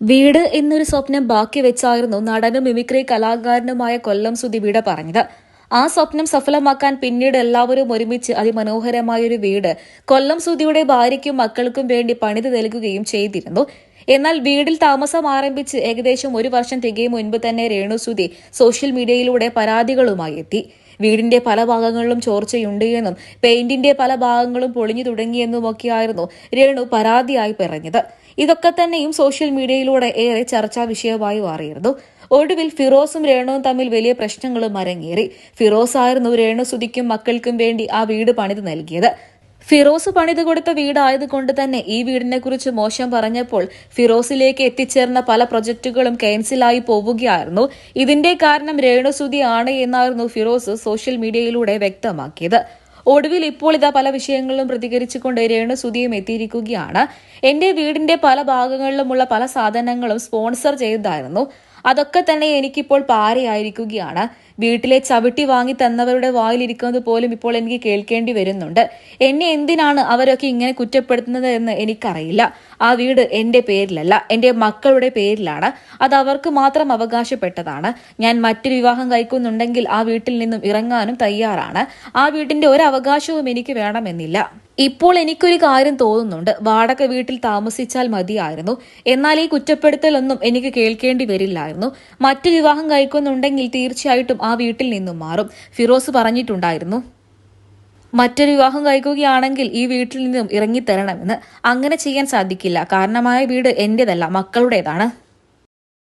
വീട് എന്നൊരു സ്വപ്നം ബാക്കി വെച്ചായിരുന്നു നടനും മിമിക്രി കലാകാരനുമായ കൊല്ലം സുധി വീട് പറഞ്ഞത്. ആ സ്വപ്നം സഫലമാക്കാൻ പിന്നീട് എല്ലാവരും ഒരുമിച്ച് അതിമനോഹരമായൊരു വീട് കൊല്ലം സുധിയുടെ ഭാര്യയ്ക്കും മക്കൾക്കും വേണ്ടി പണിത് നൽകുകയും ചെയ്തിരുന്നു. എന്നാൽ വീടിൽ താമസം ആരംഭിച്ച് ഏകദേശം ഒരു വർഷം തികയും മുൻപ് തന്നെ രേണു രേണുസുതി സോഷ്യൽ മീഡിയയിലൂടെ പരാതികളുമായി എത്തി. വീടിന്റെ പല ഭാഗങ്ങളിലും ചോർച്ചയുണ്ട് എന്നും പെയിന്റിന്റെ പല ഭാഗങ്ങളും പൊളിഞ്ഞു തുടങ്ങിയെന്നുമൊക്കെയായിരുന്നു രേണു പരാതിയായി പറഞ്ഞത്. ഇതൊക്കെ തന്നെയും സോഷ്യൽ മീഡിയയിലൂടെ ഏറെ ചർച്ചാ വിഷയമായി മാറിയിരുന്നു. ഒടുവിൽ ഫിറോസും രേണുവും തമ്മിൽ വലിയ പ്രശ്നങ്ങളും അരങ്ങേറി. ഫിറോസ് ആയിരുന്നു രേണു സുതിക്കും മക്കൾക്കും വേണ്ടി ആ വീട് പണിത് നൽകിയത്. ഫിറോസ് പണിത് കൊടുത്ത വീടായതുകൊണ്ട് തന്നെ ഈ വീടിനെ കുറിച്ച് മോശം പറഞ്ഞപ്പോൾ ഫിറോസിലേക്ക് എത്തിച്ചേർന്ന പല പ്രൊജക്ടുകളും ക്യാൻസലായി പോവുകയായിരുന്നു. ഇതിന്റെ കാരണം രേണുസുതി ആണ് എന്നായിരുന്നു ഫിറോസ് സോഷ്യൽ മീഡിയയിലൂടെ വ്യക്തമാക്കിയത്. ഒടുവിൽ ഇപ്പോൾ ഇതാ പല വിഷയങ്ങളിലും പ്രതികരിച്ചുകൊണ്ട് രേണുസുതിയും എത്തിയിരിക്കുകയാണ്. എന്റെ വീടിന്റെ പല ഭാഗങ്ങളിലുമുള്ള പല സാധനങ്ങളും സ്പോൺസർ ചെയ്തതായിരുന്നു അതൊക്കെ തന്നെ എനിക്കിപ്പോൾ പാരയായിരിക്കുകയാണ്. വീട്ടിലെ ചവിട്ടി വാങ്ങി തന്നവരുടെ വായിലിരിക്കുന്നത് പോലും ഇപ്പോൾ എനിക്ക് കേൾക്കേണ്ടി വരുന്നുണ്ട്. എന്നെ എന്തിനാണ് അവരൊക്കെ ഇങ്ങനെ കുറ്റപ്പെടുത്തുന്നത് എന്ന് എനിക്കറിയില്ല. ആ വീട് എന്റെ പേരിലല്ല എന്റെ മക്കളുടെ പേരിലാണ്. അത് അവർക്ക് മാത്രം അവകാശപ്പെട്ടതാണ്. ഞാൻ മറ്റൊരു വിവാഹം കഴിക്കുന്നുണ്ടെങ്കിൽ ആ വീട്ടിൽ നിന്നും ഇറങ്ങാനും തയ്യാറാണ്. ആ വീടിന്റെ ഒരു അവകാശവും എനിക്ക് വേണമെന്നില്ല. ഇപ്പോൾ എനിക്കൊരു കാര്യം തോന്നുന്നുണ്ട്. വാടക വീട്ടിൽ താമസിച്ചാൽ മതിയായിരുന്നു. എന്നാൽ ഈ കുറ്റപ്പെടുത്തലൊന്നും എനിക്ക് കേൾക്കേണ്ടി വരില്ലായിരുന്നു. മറ്റു വിവാഹം കഴിക്കുന്നുണ്ടെങ്കിൽ തീർച്ചയായിട്ടും ആ വീട്ടിൽ നിന്നും മാറും. ഫിറോസ് പറഞ്ഞിട്ടുണ്ടായിരുന്നു. മറ്റൊരു വിവാഹം കഴിക്കുകയാണെങ്കിൽ ഈ വീട്ടിൽ നിന്നും ഇറങ്ങിത്തരണമെന്ന്. അങ്ങനെ ചെയ്യാൻ സാധിക്കില്ല. കാരണമായ വീട് എന്റേതല്ല മക്കളുടേതാണ്.